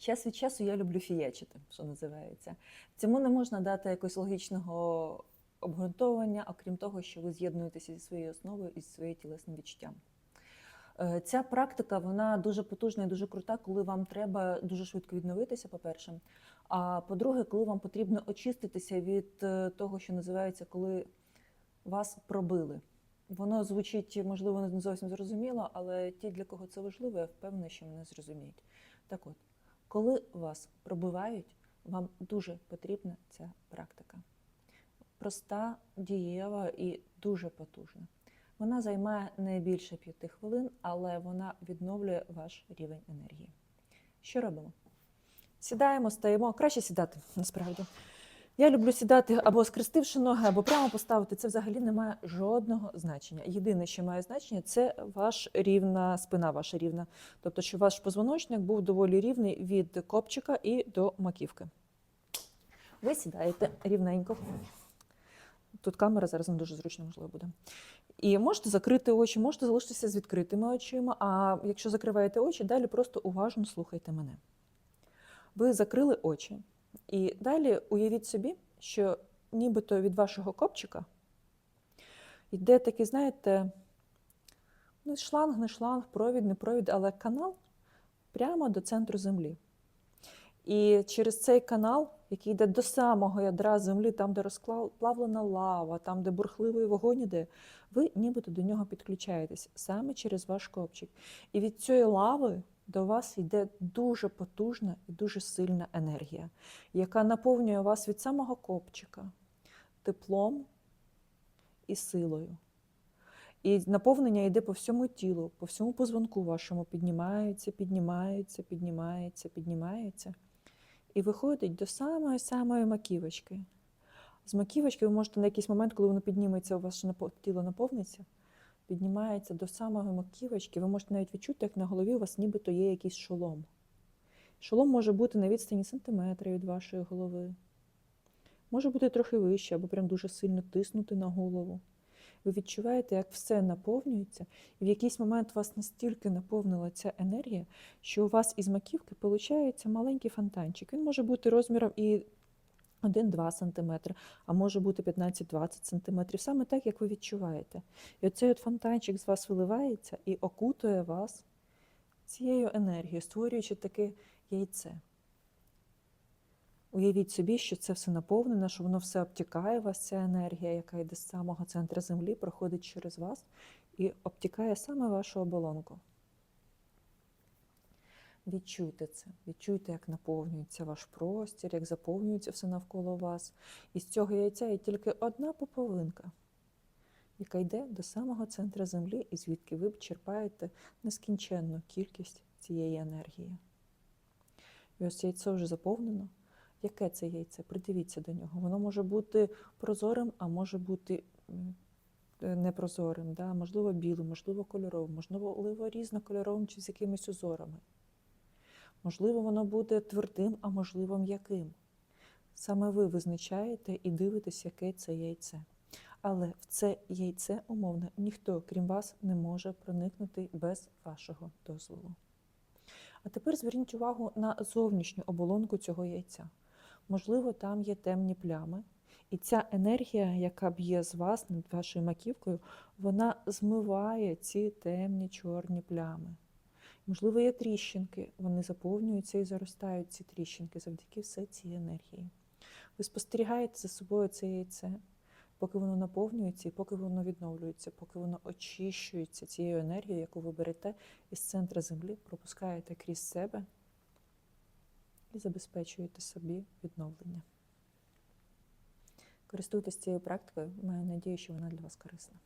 Час від часу я люблю фіячити, що називається. Цьому не можна дати якогось логічного обґрунтовування, окрім того, що ви з'єднуєтеся зі своєю основою і зі своїм тілесним відчуттям. Е, Ця практика вона дуже потужна і дуже крута, коли вам треба дуже швидко відновитися, по-перше. А по-друге, коли вам потрібно очиститися від е, того, що називається, коли вас пробили. Воно звучить, можливо, не зовсім зрозуміло, але ті, для кого це важливо, я впевнена, що мене зрозуміють. Так от, коли вас пробивають, вам дуже потрібна ця практика. Проста, дієва і дуже потужна. Вона займає не більше п'яти хвилин, але вона відновлює ваш рівень енергії. Що робимо? Сідаємо, стаємо. Краще сідати, насправді. Я люблю сідати або скрестивши ноги, або прямо поставити. Це взагалі не має жодного значення. Єдине, що має значення, це ваш рівна спина, ваша рівна. Тобто, щоб ваш позвоночник був доволі рівний від копчика і до маківки. Ви сідаєте рівненько. Тут камера зараз не дуже зручно, можливо, буде. І можете закрити очі, можете залишитися з відкритими очима. А якщо закриваєте очі, далі просто уважно слухайте мене. Ви закрили очі. І далі уявіть собі, що нібито від вашого копчика йде такий, знаєте, ну, шланг, не шланг, провід, не провід, але канал прямо до центру землі. І через цей канал, який йде до самого ядра землі, там, де розплавлена лава, там, де бурхливий вогонь іде, ви нібито до нього підключаєтесь саме через ваш копчик. І від цієї лави до вас йде дуже потужна і дуже сильна енергія, яка наповнює вас від самого копчика теплом і силою. І наповнення йде по всьому тілу, по всьому позвонку вашому піднімається, піднімається, піднімається, піднімається. І виходить до самої-самої маківочки. З маківочки ви можете на якийсь момент, коли воно підніметься, у напо- тіло наповниться, піднімається до самої маківочки. Ви можете навіть відчути, як на голові у вас нібито є якийсь шолом. Шолом може бути на відстані сантиметра від вашої голови. Може бути трохи вище, або прям дуже сильно тиснути на голову. Ви відчуваєте, як все наповнюється, і в якийсь момент вас настільки наповнила ця енергія, що у вас із маківки виходить маленький фонтанчик. Він може бути розміром і 1-2 см, а може бути 15-20 см, саме так, як ви відчуваєте. І оцей от фонтанчик з вас виливається і окутує вас цією енергією, створюючи таке яйце. Уявіть собі, що це все наповнено, що воно все обтікає вас, ця енергія, яка йде з самого центру землі, проходить через вас і обтікає саме вашу оболонку. Відчуйте це, відчуйте, як наповнюється ваш простір, як заповнюється все навколо вас. І з цього яйця є тільки одна поповинка, яка йде до самого центру землі, і звідки ви черпаєте нескінченну кількість цієї енергії. І ось яйце вже заповнено. Яке це яйце? Придивіться до нього. Воно може бути прозорим, а може бути е, непрозорим, да? можливо, білим, можливо, кольоровим, можливо, різнокольоровим чи з якимись узорами. Можливо, воно буде твердим, а можливо, м'яким. Саме ви визначаєте і дивитесь, яке це яйце. Але в це яйце, умовно, ніхто, крім вас, не може проникнути без вашого дозволу. А тепер зверніть увагу на зовнішню оболонку цього яйця. Можливо, там є темні плями, і ця енергія, яка б'є з вас над вашою маківкою, вона змиває ці темні чорні плями. Можливо, є тріщинки, вони заповнюються і заростають ці тріщинки завдяки все цій енергії. Ви спостерігаєте за собою це яйце, поки воно наповнюється і поки воно відновлюється, поки воно очищується цією енергією, яку ви берете із центру землі, пропускаєте крізь себе і забезпечуєте собі відновлення. Користуйтесь цією практикою, маю надію, що вона для вас корисна.